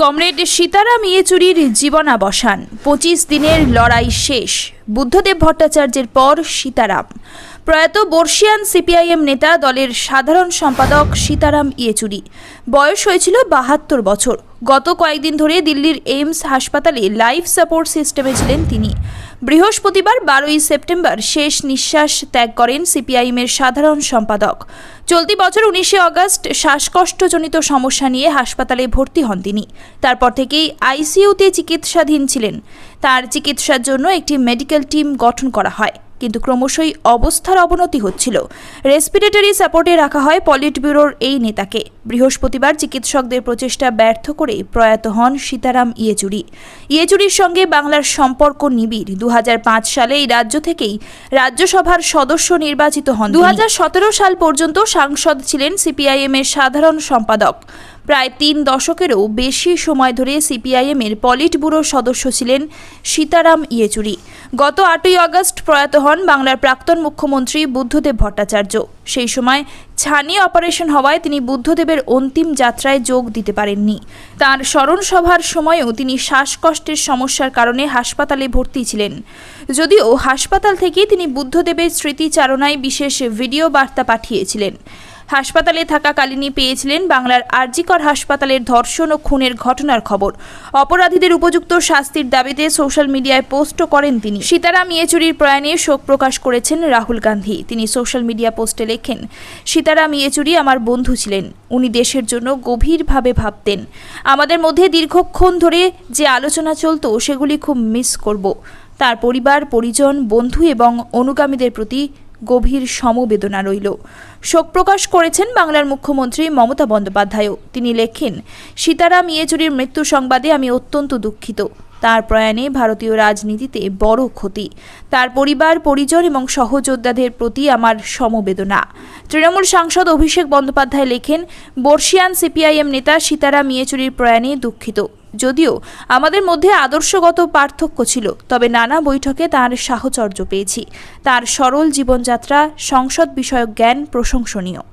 Comrade Sitaram ইয়েচুরির জীবনাবসান। পঁচিশ দিনের লড়াই শেষ। বুদ্ধদেব ভট্টাচার্যের পর সীতারাম। প্রয়াত বর্ষিয়ান সিপিআইএম নেতা দলের সাধারণ সম্পাদক সীতারাম ইয়েচুরি বয়স হয়েছিল বাহাত্তর বছর। গত কয়েকদিন ধরে দিল্লির এইমস হাসপাতালে লাইফ সাপোর্ট সিস্টেমে ছিলেন তিনি। বৃহস্পতিবার বারোই সেপ্টেম্বর শেষ নিঃশ্বাস ত্যাগ করেন সিপিআইএমের সাধারণ সম্পাদক। চলতি বছর উনিশে অগস্ট শ্বাসকষ্টজনিত সমস্যা নিয়ে হাসপাতালে ভর্তি হন তিনি। তারপর থেকেই আইসিইউতে চিকিৎসাধীন ছিলেন। তার চিকিৎসার জন্য একটি মেডিকেল টিম গঠন করা হয়। কিন্তু ক্রমশই অবস্থার অবনতি হচ্ছিল। রেসপিরেটরি সাপোর্টে রাখা হয় পলিট ব্যুরোর এই নেতাকে। বৃহস্পতিবার চিকিৎসকদের প্রচেষ্টা ব্যর্থ করে প্রয়াত হন সীতারাম ইয়েচুরি। ইয়েচুরির সঙ্গে বাংলার সম্পর্ক নিবিড়। দু সালে এই রাজ্য থেকেই রাজ্যসভার সদস্য নির্বাচিত হন দু হাজার সতেরো সাল পর্যন্ত সাংসদ ছিলেন সিপিআইএম এর সাধারণ সম্পাদক। প্রায় তিন দশকেরও বেশি সময় ধরে সিপিআইএম এর পলিট ব্যুরোর সদস্য ছিলেন সীতারাম ইয়েচুরি। গত আটই আগস্ট প্রয়াত হন বাংলার প্রাক্তন মুখ্যমন্ত্রী বুদ্ধদেব ভট্টাচার্য। সেই সময় ছানি অপারেশন হওয়ায় তিনি বুদ্ধদেবের অন্তিম যাত্রায় যোগ দিতে পারেননি। তার স্মরণ সভার সময়ও তিনি শ্বাসকষ্টের সমস্যার কারণে হাসপাতালে ভর্তি ছিলেন। যদিও হাসপাতাল থেকে তিনি বুদ্ধদেবের স্মৃতিচারণায় বিশেষ ভিডিও বার্তা পাঠিয়েছিলেন। হাসপাতালে থাকাকালীনই পেয়েছিলেন বাংলার আরজিকর হাসপাতালের ধর্ষণ ও খুনের ঘটনার খবর। অপরাধীদের উপযুক্ত শাস্তির দাবিতে সোশ্যাল মিডিয়ায় পোস্টও করেন তিনি। সীতারাম ইয়েচুরির প্রয়াণে শোক প্রকাশ করেছেন রাহুল গান্ধী। তিনি সোশ্যাল মিডিয়া পোস্টে লেখেন, সীতারাম ইয়েচুরি আমার বন্ধু ছিলেন। উনি দেশের জন্য গভীরভাবে ভাবতেন। আমাদের মধ্যে দীর্ঘক্ষণ ধরে যে আলোচনা চলতো, সেগুলি খুব মিস করব। তার পরিবার, পরিজন, বন্ধু এবং অনুগামীদের প্রতি গভীর সমবেদনা রইল। শোক প্রকাশ করেছেন বাংলার মুখ্যমন্ত্রী মমতা বন্দ্যোপাধ্যায়ও। তিনি লেখেন, সীতারাম ইয়েচুরির মৃত্যু সংবাদে আমি অত্যন্ত দুঃখিত। তার প্রয়াণে ভারতীয় রাজনীতিতে বড় ক্ষতি। তার পরিবার, পরিজন এবং সহযোদ্ধাদের প্রতি আমার সমবেদনা। তৃণমূল সাংসদ অভিষেক বন্দ্যোপাধ্যায় লেখেন, বর্ষিয়ান সিপিআইএম নেতা সীতারাম ইয়েচুরির প্রয়াণে দুঃখিত। যদিও আমাদের মধ্যে আদর্শগত পার্থক্য ছিল, তবে নানা বৈঠকে তার সাহচর্য পেয়েছি। তার সরল জীবনযাত্রা, সংসদ বিষয়ক জ্ঞান প্রশংসনীয়।